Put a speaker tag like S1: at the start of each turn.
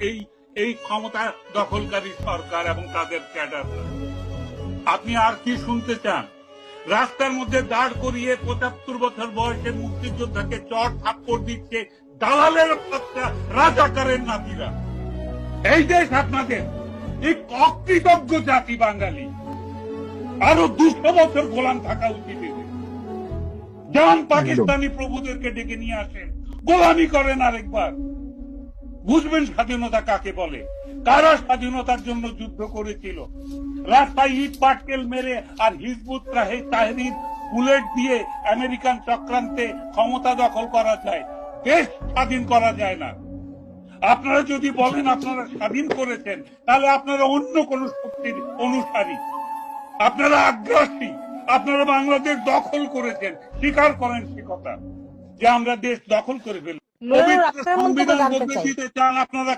S1: এই এই ক্ষমতা দখলকারী সরকার এবং তাদের ক্যাডাররা আপনি আর কি শুনতে চান? রাস্তার মধ্যে দাঁড় করিয়ে পঁচাত্তর বছর বয়সের মুক্তিযোদ্ধাকে চট থাপ্পড় দিচ্ছে দালালের বাচ্চা রাজাকারের নাতিরা। এই দেশ আপনাদের, এই অকৃতজ্ঞ জাতি বাঙালি। আরও দুশো বছর গোলাম থাকা উচিত। যান পাকিস্তানি প্রভুদেরকে ডেকে নিয়ে আসেন। গোলামি করেন আরেকবার। বুঝবেন স্বাধীনতা কাকে বলে? কারা স্বাধীনতার জন্য যুদ্ধ করেছিল? রাস্তায় ইট, পাটকেল মেরে আর হিজবুত তাহরির বুলেট দিয়ে আমেরিকান চক্রান্তে ক্ষমতা দখল করা যায়, দেশ স্বাধীন করা যায় না। আপনারা যদি বলেন আপনারা স্বাধীন করেছেন, তাহলে আপনারা অন্য কোন শক্তির অনুসারী। আপনারা আগ্রাসী, আপনারা বাংলাদেশ দখল করেছেন। স্বীকার করেন সে কথা যে আমরা দেশ দখল করে ফেলি পবিত্র সংবিধান বদলে দিতে চান আপনারা